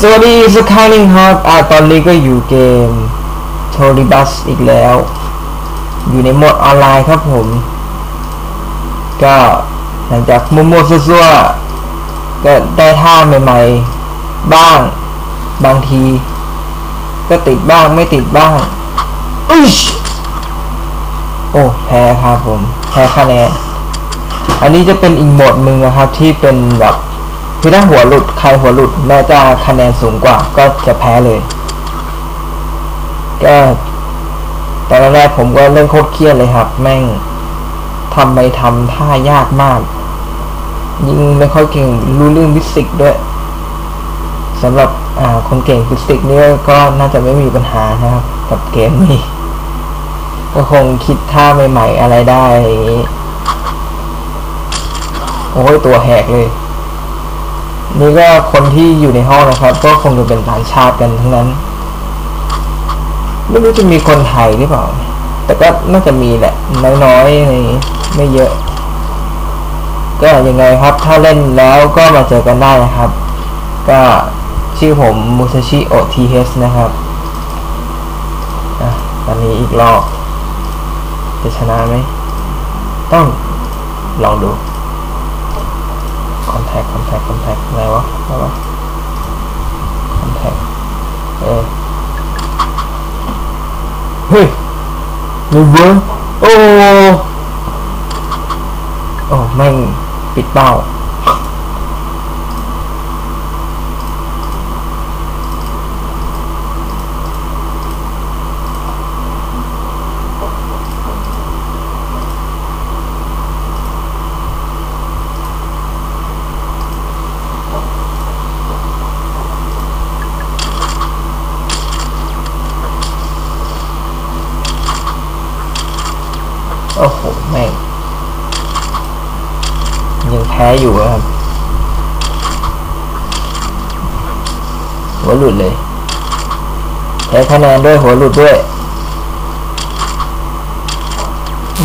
สวัสดีสักครั้งหนึ่งครับอ่าตอนนี้ก็อยู่เกมโทริบัสอีกแล้ว อยู่ในโหมดออนไลน์ครับผม ก็หลังจากมัวๆซัวๆก็ได้ท่าใหม่ๆ บ้าง บางที ก็ติดบ้างไม่ติดบ้างอุ๊ยโอ้แพ้ครับผม แพ้คะแนน อันนี้จะเป็นอีกโหมดหนึ่งนะครับที่เป็นแบบ คือถ้าหัวหลุดใครหัวหลุดแม้จะคะแนนสูงกว่าก็จะแพ้เลย ก็ตอนแรกผมก็เล่นโคตรเครียดเลยครับ แม่งทำไปทำท่ายากมาก ยิ่งไม่ค่อยเก่งรู้เรื่องฟิสิกส์ด้วยสำหรับอ่าคนเก่งฟิสิกส์นี่ก็น่าจะไม่มีปัญหานะครับ กับเกมนี้ ก็คงคิดท่าใหม่ๆอะไรได้ โอ้ยตัวแหกเลย นี่ก็คนที่อยู่ในห้องนะครับ ก็คงจะเป็นต่างชาติกันทั้งนั้น ไม่รู้จะมีคนไทยหรือเปล่า แต่ก็น่าจะมีแหละ น้อยๆอะไรอย่ไม่เยอะ ก็ยังไงครับ ถ้าเล่นแล้วก็มาเจอกันได้นะครับ ก็ชื่อผมมุซาชิโอทีเฮสนะครับอะตอนนี้อีกรอบ จะชนะไหม ต้องลองดู คอนแทคคอนแทคคอนแทค อะไรวะ อะไรวะ คอนแทค เออ เฮ้ยไม่เวิร์ก โอ้โหแม่ยังแพ้อยู่อะครับหัวหลุดเลยแพ้คะแนนด้วยหัวหลุดด้วย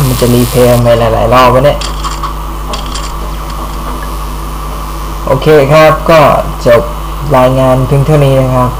มันจะรีเพลย์ไปหลาย ๆ รอบวะเนี่ย โอเคครับก็จบรายงานเพียงเท่านี้นะครับ